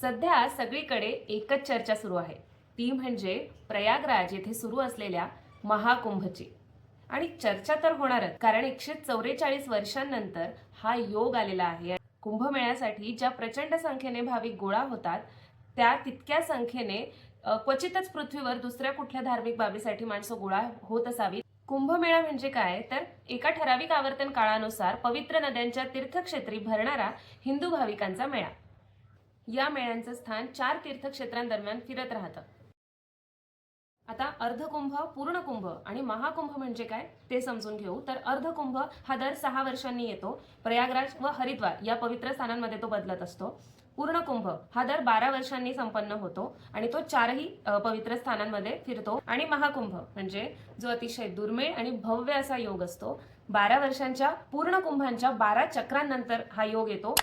सध्या सगळीकडे एकच चर्चा सुरू आहे. ती म्हणजे प्रयागराज येथे सुरू असलेल्या महाकुंभची. आणि चर्चा तर होणारच कारण एकशे चौवेचाळीस वर्षांनंतर हा योग आलेला आहे. कुंभमेळ्यासाठी ज्या प्रचंड संख्येने भाविक गोळा होतात त्या तितक्या संख्येने क्वचितच पृथ्वीवर दुसऱ्या कुठल्या धार्मिक बाबीसाठी माणसं गोळा होत असावी कुंभमेळा म्हणजे काय? तर एका ठराविक आवर्तन काळानुसार पवित्र नद्यांच्या तीर्थक्षेत्री भरणारा हिंदू भाविकांचा मेळा. या मेळ्यांचं स्थान चार तीर्थक्षेत्रांदरम्यान फिरत राहतं. आता अर्धकुंभ पूर्णकुंभ आणि महाकुंभ म्हणजे काय ते समजून घेऊ. तर अर्धकुंभ हा दर सहा वर्षांनी येतो. प्रयागराज व हरिद्वार या पवित्र स्थानांमध्ये तो बदलत असतो. पूर्णकुंभ हा दर बारा वर्षांनी संपन्न होतो आणि तो चारही पवित्र स्थानांमध्ये फिरतो. आणि महाकुंभ म्हणजे जो अतिशय दुर्मिळ आणि भव्य असा योग असतो. बारा वर्षांच्या पूर्ण कुंभांच्या बारा चक्रांनंतर हा योग येतो.